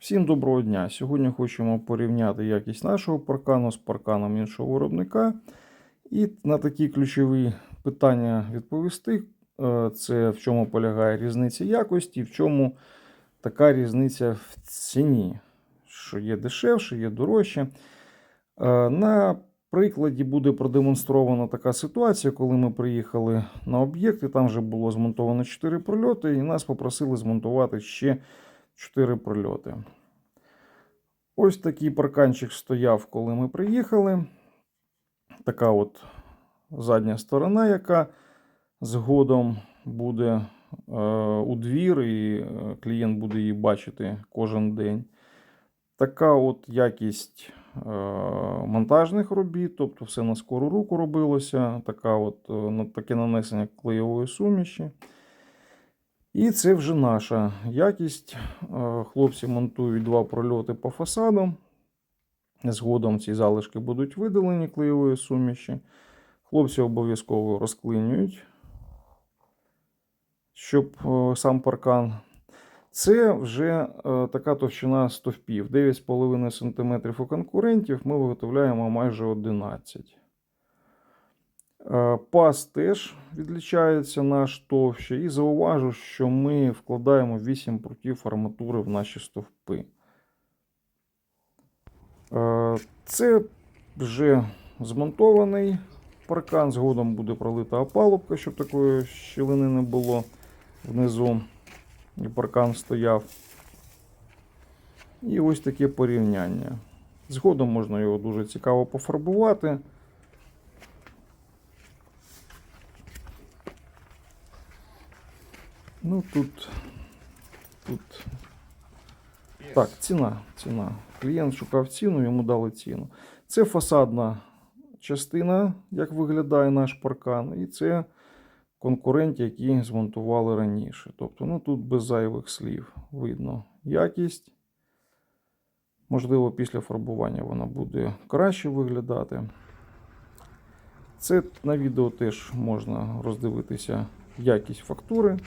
Всім доброго дня! Сьогодні хочемо порівняти якість нашого паркану з парканом іншого виробника. І на такі ключові питання відповісти: Е, це в чому полягає різниця якості, в чому така різниця в ціні, що є дешевше, є дорожче. Е, На прикладі буде продемонстрована така ситуація, коли ми приїхали на об'єкт, і там вже було змонтовано 4 прольоти, і нас попросили змонтувати ще 4 прольоти. Ось такий парканчик стояв, коли ми приїхали. Така от задня сторона, яка згодом буде е, у двір, і е, клієнт буде її бачити кожен день. Така от якість е, монтажних робіт, тобто все на скору руку робилося. Така от, таке нанесення клеєвої суміші. І це вже наша якість. Е, Хлопці монтують два прольоти по фасаду. Згодом ці залишки будуть видалені клеєвої суміші. Хлопці обов'язково розклинюють, щоб е, сам паркан. Це вже е, така товщина стовпів. 9,5 см у конкурентів ми виготовляємо майже 11 Е, Пас теж відлічається наш товще. І зауважу, що ми вкладаємо 8 прутів арматури в наші стовпи. Е, Це вже змонтований паркан. Згодом буде пролита опалубка, щоб такої щілини не було внизу. І паркан стояв. І ось таке порівняння. Згодом можна його дуже цікаво пофарбувати. Ну тут. Тут. Так, ціна. ціна. Клієнт шукав ціну, йому дали ціну. Це фасадна частина, як виглядає наш паркан, і це конкуренти, які змонтували раніше. Тобто, ну тут без зайвих слів видно якість. Можливо, після фарбування вона буде краще виглядати. Це на відео теж можна роздивитися якість фактури,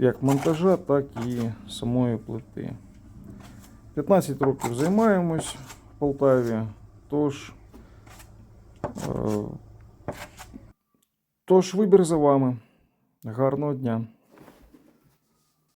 як монтажа, так і самої плити. 15 років займаємось в Полтаві, тож, е, тож вибір за вами. Гарного дня!